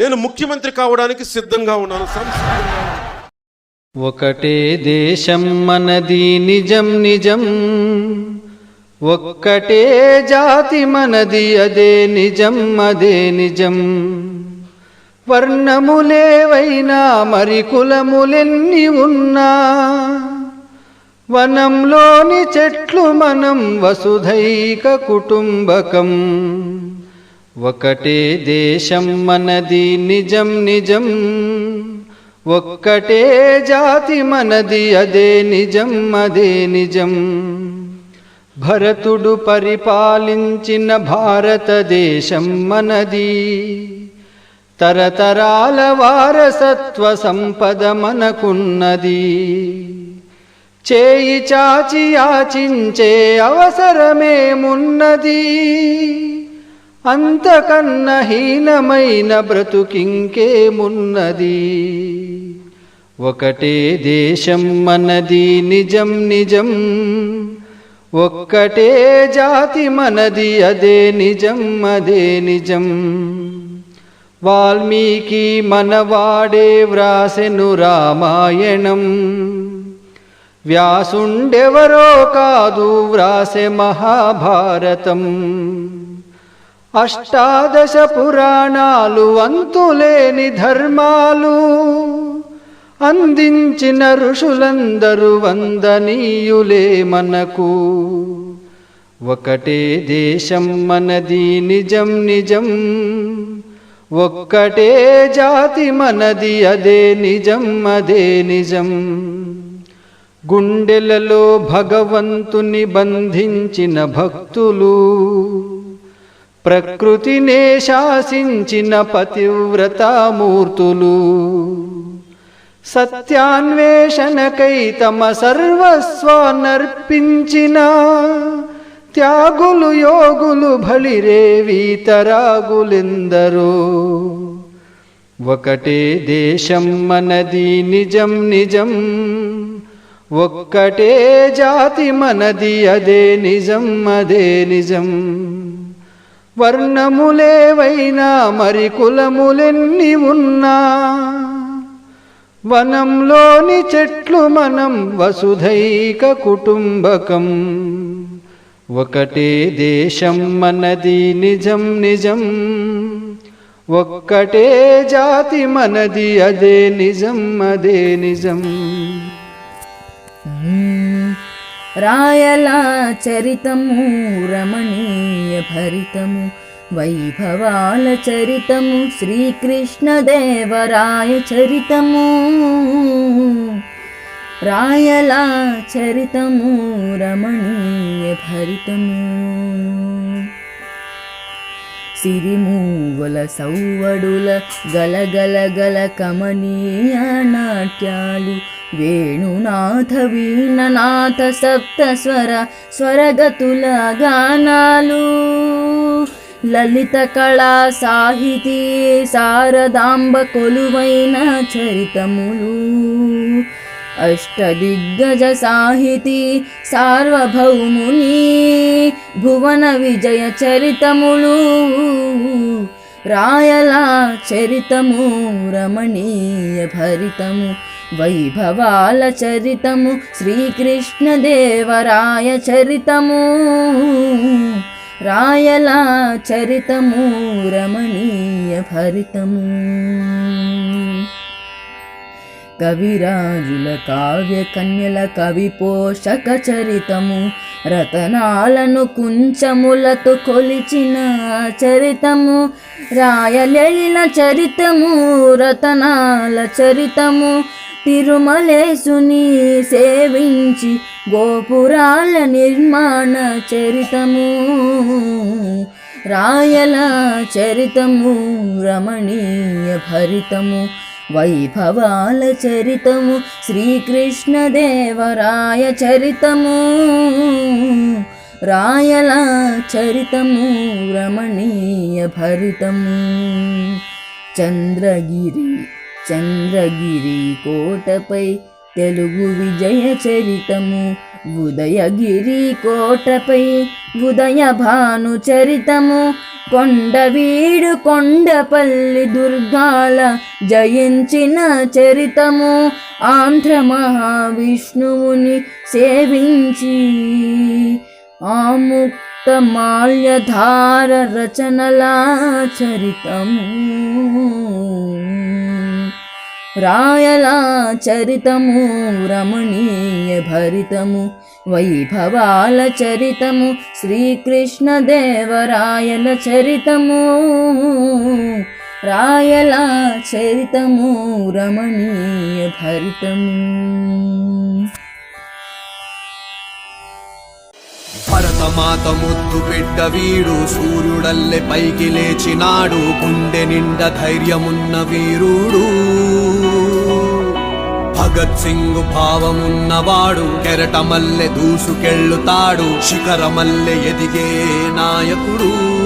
నేను ముఖ్యమంత్రి కావడానికి సిద్ధంగా ఉన్నాను ఒకటే దేశం మనది నిజం నిజం. ఒక్కటే జాతి మనది అదే నిజం అదే నిజం. వర్ణములేవైనా మరి కులములెన్ని ఉన్నా. వనంలోని చెట్లు మనం వసుధైక కుటుంబకం. ఒకటే దేశం మనది నిజం నిజం ఒక్కటే జాతి మనది అదే నిజం అదే నిజం. భరతుడు పరిపాలించిన భారతదేశం మనది తరతరాల వారసత్వ సంపద మనకున్నది. చేయి చాచి యాచించే అవసరమేమున్నది అంతకన్న హీనమైన బ్రతుకింకేమున్నది ఒకటే దేశం మనది నిజం నిజం. ఒక్కటే జాతి మనది అదే నిజం అదే నిజం. వాల్మీకి మనవాడే వ్రాసెను రామాయణం. వ్యాసుండెవరో కాదు వ్రాసె మహాభారతం. అష్టాదశ పురాణాలు వంతులేని ధర్మాలు. అందించిన ఋషులందరూ వందనీయులే మనకు. ఒకటే దేశం మనది నిజం నిజం. ఒక్కటే జాతి మనది అదే నిజం అదే నిజం. గుండెలలో భగవంతుని బంధించిన భక్తులు. ప్రకృతినే శాసించిన పతివ్రతామూర్తులు సత్యాన్వేషణకై తమ సర్వస్వానర్పించిన త్యాగులు యోగులు బలిరే వీతరాగులెందరో. ఒకటే దేశం మనది నిజం నిజం ఒక్కటే జాతి మనది అదే నిజం అదే నిజం. వర్ణములేవైనా మరి కులములెన్ని ఉన్నా? వనంలోని చెట్లు మనం వసుధైక కుటుంబకం. ఒకటే దేశం మనది నిజం నిజం. ఒక్కటే జాతి మనది అదే నిజం అదే నిజం. రాయలా చరితము రమణీయ భరితము వైభవాల చరితము శ్రీకృష్ణదేవరాయ చరితము. రాయలా చరితము రమణీయ భరితము. సిరిమూవల సౌవడుల గలగల గల కమనీయ నాట్యాలు వేణునాథ వీణనాథ సప్త స్వర స్వరగతుల గానాలు. లలిత కళా సాహితీ శారదాంబ కొలువైన చరితములు. అష్టదిగ్గజ సాహితీ సార్వభౌముని భువన విజయ చరితములు రాయల చరితము రమణీయ భరితము వైభవాల చరితము శ్రీకృష్ణదేవరాయ చరితము రాయల చరితము రమణీయ భరితము కవిరాజుల కావ్య కన్యల కవి పోషక చరితము రతనాలను కుంచములతో కొలిచిన చరితము రాయలేల చరితము రతనాల చరితము తిరుమలేసుని సేవించి గోపురాల నిర్మాణ చరితము రాయల చరితము రమణీయ భరితము వైభవాల చరితము శ్రీకృష్ణదేవరాయ చరితము. రాయల చరితము రమణీయ భరితము. చంద్రగిరి చంద్రగిరి కోటపై తెలుగు విజయ చరితము. ఉదయగిరి కోటపై ఉదయ భాను చరితము కొండవీడు కొండపల్లి దుర్గాల జయించిన చరితము. ఆంధ్ర మహావిష్ణువుని సేవించి ఆముక్త మాల్యధార రచనల చరితము. రాయలా చరితము రమణీయ భరితము వైభవాల చరితము శ్రీకృష్ణదేవరాయల చరితము. రాయలా చరితము రమణీయ భరితము. భరతమాత ముద్దు బిడ్డ వీడు సూర్యుడల్లె పైకి లేచినాడు. గుండె నిండ ధైర్యమున్న వీరుడు. భగత్ సింగ్ భావమున్నవాడు కెరటమల్లె దూసుకెళ్ళుతాడు. శిఖరమల్లె ఎదిగే నాయకుడు.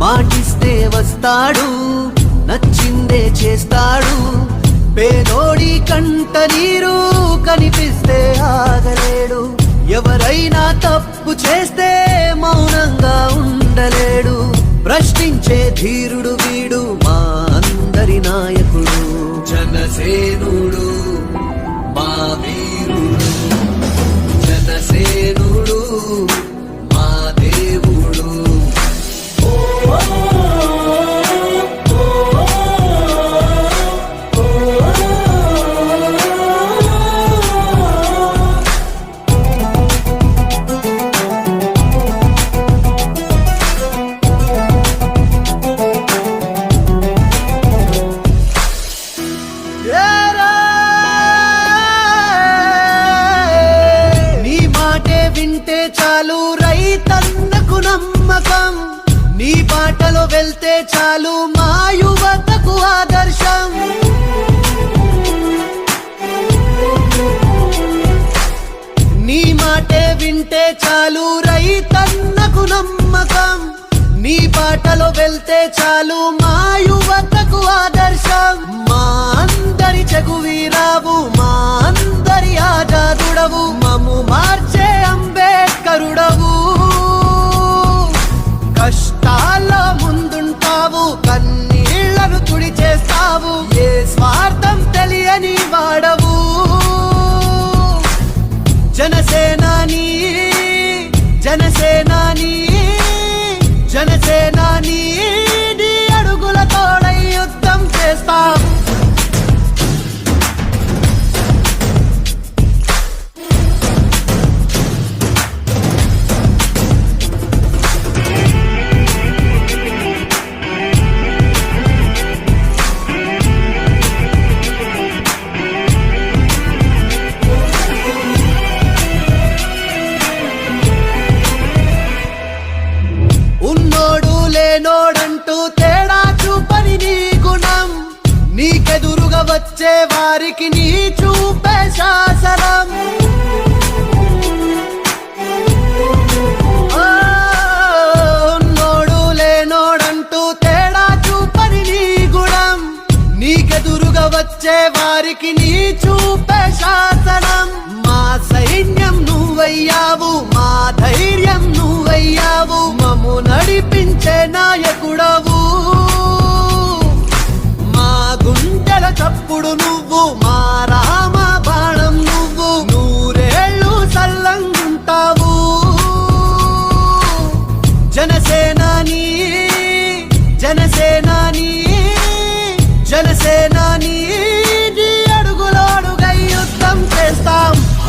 మాటిస్తే వస్తాడు నచ్చిందే చేస్తాడు. పేదోడి కంట నీరు కనిపిస్తే ఆగలేడు. ఎవరైనా తప్పు చేస్తే మౌనంగా ఉండలేడు. ప్రశ్నించే ధీరుడు వీడు మా అందరి నాయకుడు. జనసేనుడు మా వీరుడు. జనసేనుడు బాటలో వెళ్తే చాలు మా యువతకు ఆదర్శం. మా అందరి చెగువీరావు మా అందరి ఆజాదుడవు. మము మార్చే అంబేద్కరుడవు. కష్టాల ముందుంటావు కన్నీళ్ళను తుడిచేస్తావు. ఏ స్వార్థం తెలియని వాడవు. వారికి నీ చూపే శాసనం. ఆ, లేనోడంటూ తేడా చూపని నీ గుణం. నీకెదురుగా వచ్చే వారికి నీ చూపే శాసనం. మా సైన్యం నువ్వయ్యావు మా ధైర్యం నువ్వయ్యావు మము నడిపించే నాయకుడవు. మా గుండెల చప్పుడు నువ్వు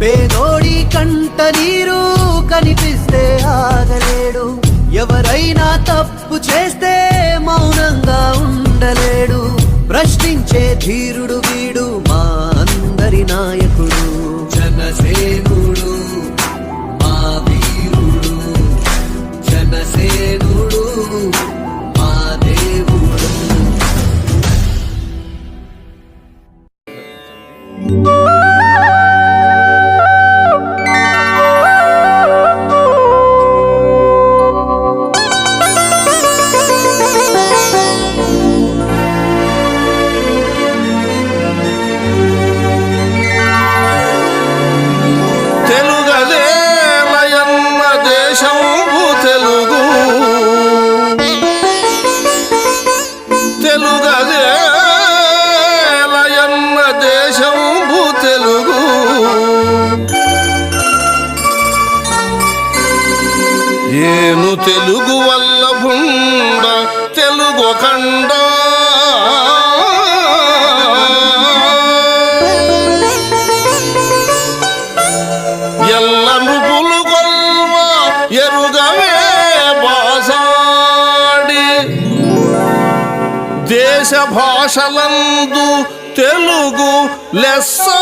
పేదోడి కంట నీరు కనిపిస్తే ఆగలేడు. ఎవరైనా తప్పు చేస్తే మౌనంగా ఉండలేడు. ప్రశ్నించే ధీరుడు వీడు. దేశ భాషలందు తెలుగు లెస్సా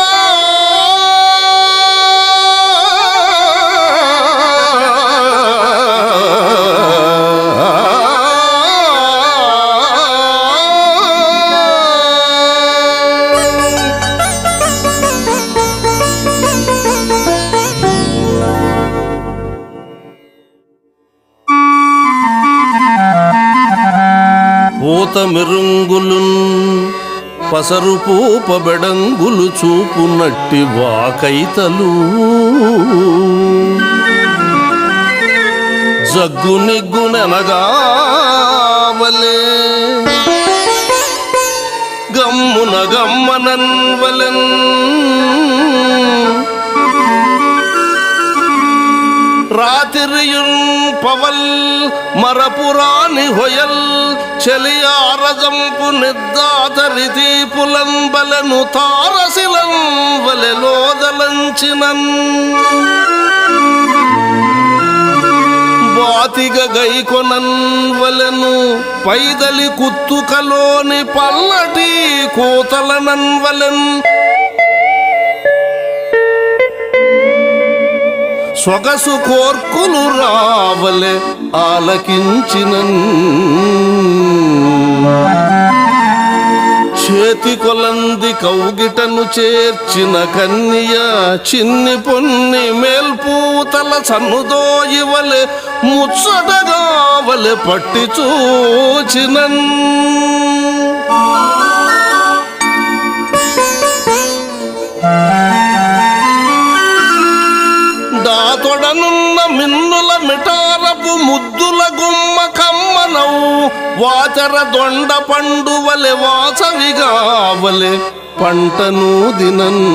పూత పసరు పూపబెడంగులు చూపునట్టి వాకైతలు. జగ్గు నిగ్గుననగావలే గమ్మున గమ్మనన్ వలెన్ பவல் மரபுராணி ஹொயல் హొయల్ చెలియారజంపు నిద్దాతరి புலம்பலனு தாரசிலம் వలెలోదలంచినన్ బాతిగ గైకొనన్ వలెను పైదలి కుత్తుకలోని పల్లటి కూతలనన్ వలెన్ సొగసు కోర్కులు రావలే ఆలకించిన చేతి కొలంది కౌగిటను చేర్చిన కన్య చిన్ని పొన్ని మేల్పూతల సన్నుదోయివలె ముచ్చటగావలె పట్టి చూచినన్ ముద్దుల గుమ్మ కమ్మనవు. వాచర దొండ పండువలె వాసవిగావలె పంటను దినన్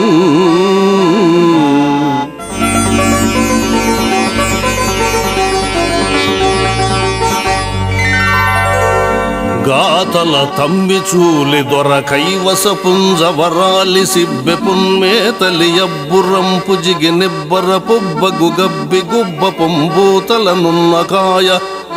గాతల తమ్మి చూలి దొర కైవసపుంజ వరాలి సిబ్బె పున్మేతలి అబ్బురంపు జిగి నిబ్బర పుబ్బగు గబ్బి గుబ్బ పొంబూతలనున్న కాయ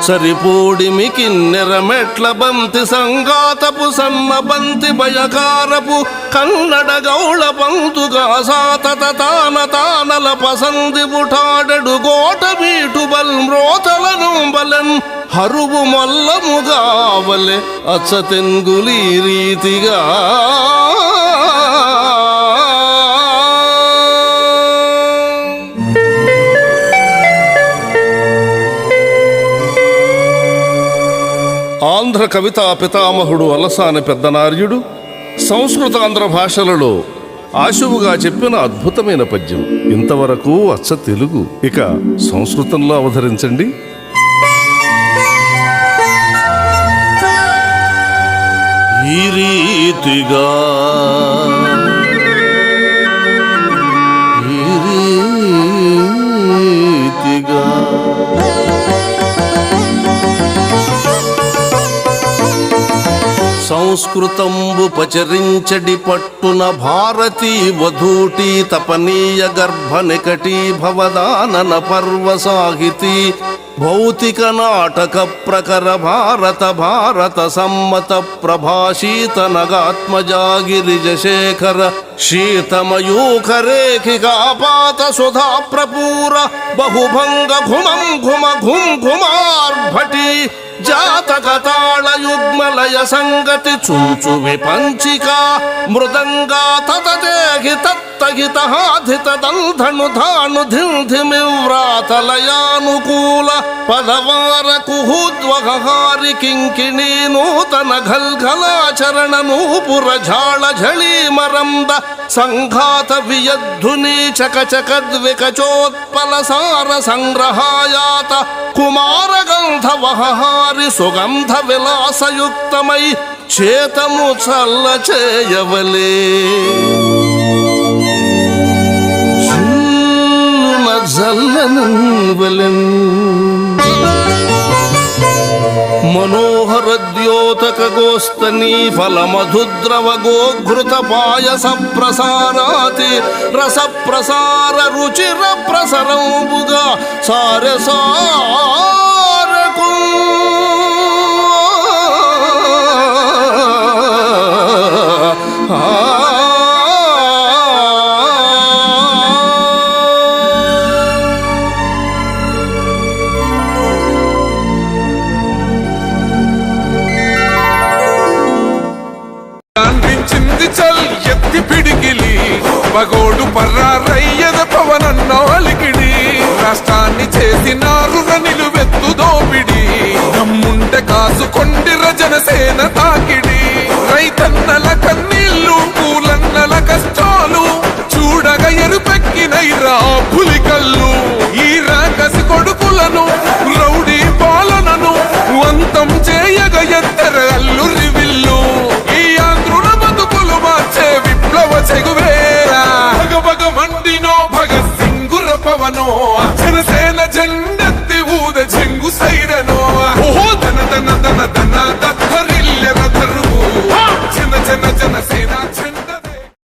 సరిపోడిమి కిన్నెర మెట్ల బంతి సంగాతపు సన్న బంతి భయకారపు కన్నడ గౌళ పంతుగా సాతత తాన తానల పసంది బుఠాడడు గోట బీటు బల్ మ్రోతలను బలన్ హరువు మొల్లముగావలె అచ్చ తెంగులి రీతిగా ఆంధ్ర కవితా పితామహుడు అలసాని పెద్దనార్యుడు సంస్కృతాంధ్ర భాషలలో ఆశువుగా చెప్పిన అద్భుతమైన పద్యం. ఇంతవరకు అచ్చ తెలుగు. ఇక సంస్కృతంలో అవతరించండి. ఈ రీతిగా సంస్కృతంబు పచరించడి పట్టున భారతీ వధూటి తపనీయ గర్భ నికటీ భవదానన పర్వ సాహితీ. భౌతిక నాటక ప్రకర భారత భారత సమ్మత ప్రభాషీత నగాత్మజాగిరిజ శేఖర శీతమయూఖరేఖికాపాత సుధా ప్రపూర బహుభంగ ఘుమం ఘుమ ఘుం ఘుమార్భటి జాతకతాళయుగ్మలయ సంగతి చుంచు విపంచిక మృదంగా తతదేహి తత్తహితాధిత ధాను ధింధిమి వ్రాతలయానుకూల పదవార కుహుద్వహారి కింకిణీ నూతన ఘల్ఘలాచరణ నూపుర ఝాళ ఝళీమరంద సంఘాత వియద్ధుని చకచకద్వికచోత్పల సార సంగ్రహాయాత కుమార వారి సుగంధ విలాసయుక్తమై చేతము చల్ల చేయవలే. జల్లున మనోహర ద్యోతక గోస్తనీ ఫల మధుద్రవ గోఘృత పాయస ప్రసారాతి రస ప్రసార రుచిర ప్రసరంబుగా సారసా కన్నల కాసు